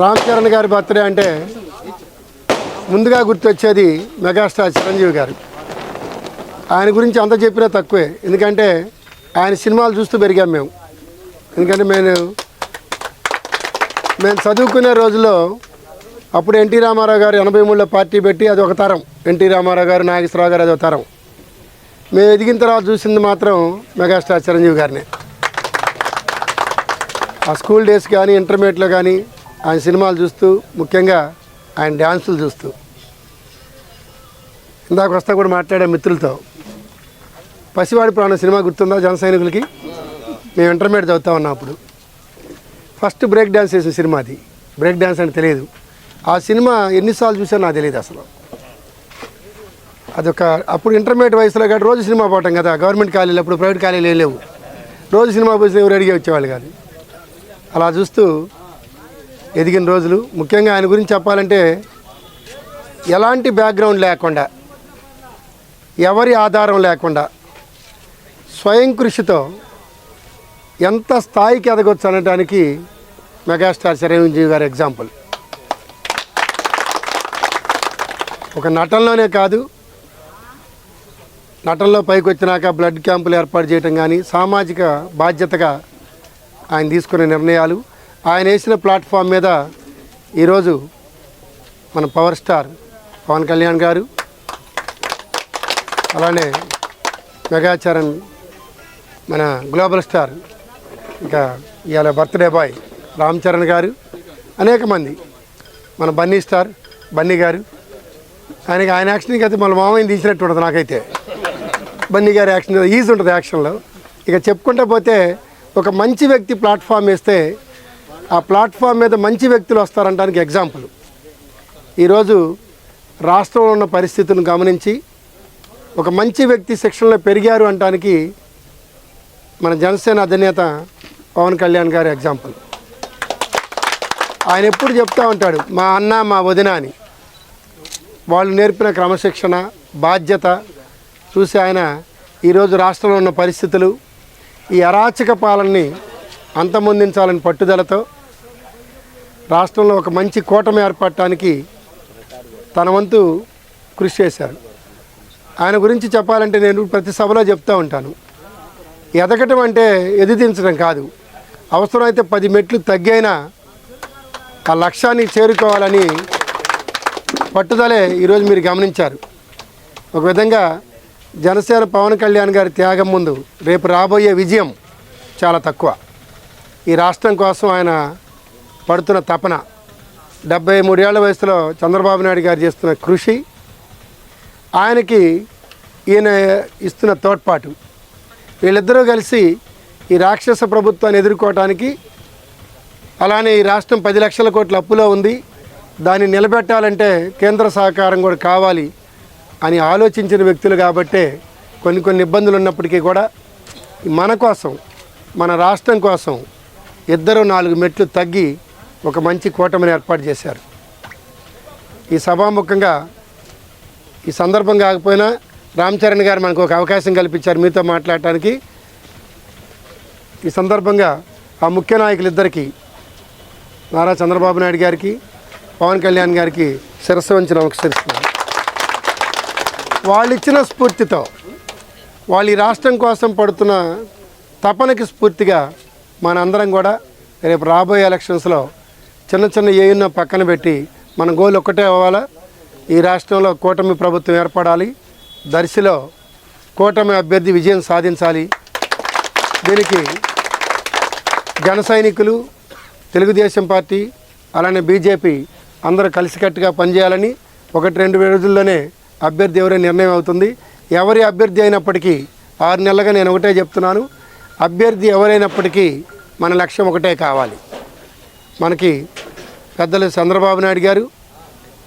రామ్ చరణ్ గారి బర్త్డే అంటే ముందుగా గుర్తొచ్చేది మెగాస్టార్ చిరంజీవి గారు. ఆయన గురించి అంత చెప్పినా తక్కువే. ఎందుకంటే ఆయన సినిమాలు చూస్తూ పెరిగాం మేము. ఎందుకంటే మేము మేము చదువుకునే రోజుల్లో అప్పుడు ఎన్టీ రామారావు గారు ఎనభై మూడులో పార్టీ పెట్టి అది ఒక తరం. ఎన్టీ రామారావు గారు నాగేశ్వరరావు గారు అది ఒక తరం. మేము ఎదిగిన తర్వాత చూసింది మాత్రం మెగాస్టార్ చిరంజీవి గారిని. ఆ స్కూల్ డేస్ కానీ ఇంటర్మీడియట్లో కానీ ఆయన సినిమాలు చూస్తూ ముఖ్యంగా ఆయన డ్యాన్సులు చూస్తూ. ఇందాక వస్తా కూడా మాట్లాడే మిత్రులతో. పసివాడి ప్రాణ సినిమా గుర్తుందా జన సైనికులకి? మేము ఇంటర్మీడియట్ చదువుతా ఉన్నాం అప్పుడు. ఫస్ట్ బ్రేక్ డ్యాన్స్ వేసిన సినిమా అది. బ్రేక్ డ్యాన్స్ అని తెలియదు. ఆ సినిమా ఎన్నిసార్లు చూసానో నాకు తెలియదు అసలు. అదొక అప్పుడు ఇంటర్మీడియట్ వయసులో కాదు రోజు సినిమా పోవటం కదా. గవర్నమెంట్ కాలేజీలు అప్పుడు ప్రైవేట్ కాలేజీలు ఏం లేవు. రోజు సినిమా పోసిన ఎవరు అడిగే వచ్చేవాళ్ళు కాదు. అలా చూస్తూ ఎదిగిన రోజులు. ముఖ్యంగా ఆయన గురించి చెప్పాలంటే ఎలాంటి బ్యాక్గ్రౌండ్ లేకుండా ఎవరి ఆధారం లేకుండా స్వయం కృషితో ఎంత స్థాయికి ఎదగొచ్చు అనడానికి మెగాస్టార్ చిరంజీవి గారి ఎగ్జాంపుల్. ఒక నటనలోనే కాదు నటనలో పైకి వచ్చినాక బ్లడ్ క్యాంపులు ఏర్పాటు చేయటం కానీ సామాజిక బాధ్యతగా ఆయన తీసుకునే నిర్ణయాలు ఆయన వేసిన ప్లాట్ఫామ్ మీద ఈరోజు మన పవర్ స్టార్ పవన్ కళ్యాణ్ గారు అలానే మెగాచరణ్ మన గ్లోబల్ స్టార్ ఇంకా ఇవాళ బర్త్డే బాయ్ రామ్ చరణ్ గారు అనేక మంది మన బన్నీ స్టార్ బన్నీ గారు. ఆయనకి ఆయన యాక్షన్కి అయితే మన మామయ్య తీసినట్టు ఉంటుంది నాకైతే. బన్నీ గారి యాక్షన్ ఈజీ ఉంటుంది యాక్షన్లో. ఇక చెప్పుకుంటా పోతే ఒక మంచి వ్యక్తి ప్లాట్ఫామ్ వేస్తే ఆ ప్లాట్ఫామ్ మీద మంచి వ్యక్తులు వస్తారంటానికి ఎగ్జాంపుల్. ఈరోజు రాష్ట్రంలో ఉన్న పరిస్థితులను గమనించి ఒక మంచి వ్యక్తి శిక్షణలో పెరిగారు అంటానికి మన జనసేన అధినేత పవన్ కళ్యాణ్ గారి ఎగ్జాంపుల్. ఆయన ఎప్పుడు చెప్తా ఉంటాడు మా అన్న మా వదిన అని. వాళ్ళు నేర్పిన క్రమశిక్షణ బాధ్యత చూసి ఆయన ఈరోజు రాష్ట్రంలో ఉన్న పరిస్థితులు ఈ అరాచక పాలనని అంతమొందించాలని పట్టుదలతో రాష్ట్రంలో ఒక మంచి కూటమి ఏర్పడటానికి తన వంతు కృషి చేశారు. ఆయన గురించి చెప్పాలంటే నేను ప్రతి సభలో చెప్తూ ఉంటాను. ఎదగటం అంటే ఎదిదించడం కాదు. అవసరమైతే పది మెట్లు తగ్గైనా ఆ లక్ష్యాన్ని చేరుకోవాలని పట్టుదలే ఈరోజు మీరు గమనించారు. ఒక విధంగా జనసేన పవన్ కళ్యాణ్ గారి త్యాగం ముందు రేపు రాబోయే విజయం చాలా తక్కువ. ఈ రాష్ట్రం కోసం ఆయన పడుతున్న తపన. డెబ్బై మూడేళ్ళ వయసులో చంద్రబాబు నాయుడు గారు చేస్తున్న కృషి ఆయనకి ఈయన ఇస్తున్న తోడ్పాటు. వీళ్ళిద్దరూ కలిసి ఈ రాక్షస ప్రభుత్వాన్ని ఎదుర్కోవటానికి అలానే ఈ రాష్ట్రం పది లక్షల కోట్ల అప్పులో ఉంది. దాన్ని నిలబెట్టాలంటే కేంద్ర సహకారం కూడా కావాలి అని ఆలోచించిన వ్యక్తులు కాబట్టే కొన్ని కొన్ని ఇబ్బందులు ఉన్నప్పటికీ కూడా మన కోసం మన రాష్ట్రం కోసం ఇద్దరు నాలుగు మెట్లు తగ్గి ఒక మంచి కూటమిని ఏర్పాటు చేశారు. ఈ సభాముఖంగా ఈ సందర్భం కాకపోయినా రామ్ చరణ్ గారు మనకు ఒక అవకాశం కల్పించారు మీతో మాట్లాడటానికి. ఈ సందర్భంగా ఆ ముఖ్య నాయకులిద్దరికీ నారా చంద్రబాబు నాయుడు గారికి పవన్ కళ్యాణ్ గారికి శిరస్సు వంచి నమస్కరిస్తున్నాను. వాళ్ళు ఇచ్చిన స్ఫూర్తితో వాళ్ళు ఈ రాష్ట్రం కోసం పడుతున్న తపనకి స్ఫూర్తిగా మనందరం కూడా రేపు రాబోయే ఎలక్షన్స్లో చిన్న చిన్న ఏయున్న పక్కన పెట్టి మన గోల్ ఒక్కటే అవ్వాలా? ఈ రాష్ట్రంలో కూటమి ప్రభుత్వం ఏర్పడాలి. దర్శిలో కూటమి అభ్యర్థి విజయం సాధించాలి. దీనికి జన సైనికులు తెలుగుదేశం పార్టీ అలానే బీజేపీ అందరూ కలిసికట్టుగా పనిచేయాలని ఒకటి రెండు రోజుల్లోనే అభ్యర్థి ఎవరే నిర్ణయం అవుతుంది. ఎవరి అభ్యర్థి అయినప్పటికీ ఆరు నెలలుగా నేను ఒకటే చెప్తున్నాను. అభ్యర్థి ఎవరైనప్పటికీ మన లక్ష్యం ఒకటే కావాలి. మనకి పెద్దలు చంద్రబాబు నాయుడు గారు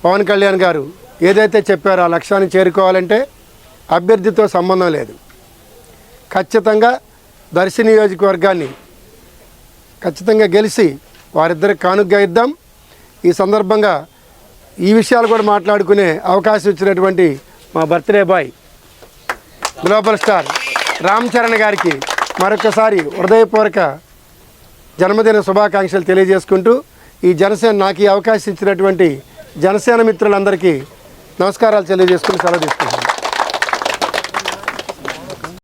పవన్ కళ్యాణ్ గారు ఏదైతే చెప్పారో ఆ లక్ష్యాన్ని చేరుకోవాలంటే అభ్యర్థితో సంబంధం లేదు. ఖచ్చితంగా దర్శి నియోజకవర్గాన్ని ఖచ్చితంగా గెలిచి వారిద్దరికి కానుగ్గా ఇద్దాం. ఈ సందర్భంగా ఈ విషయాలు కూడా మాట్లాడుకునే అవకాశం ఇచ్చినటువంటి మా birthday boy global star Ram Charan గారికి మరొకసారి హృదయపూర్వక జన్మదిన శుభాకాంక్షలు తెలియజేసుకుంటూ ఈ జనసేన నాకు ఈ అవకాశం ఇచ్చినటువంటి జనసేన మిత్రులందరికీ నమస్కారాలు తెలియజేసుకుని సెలవు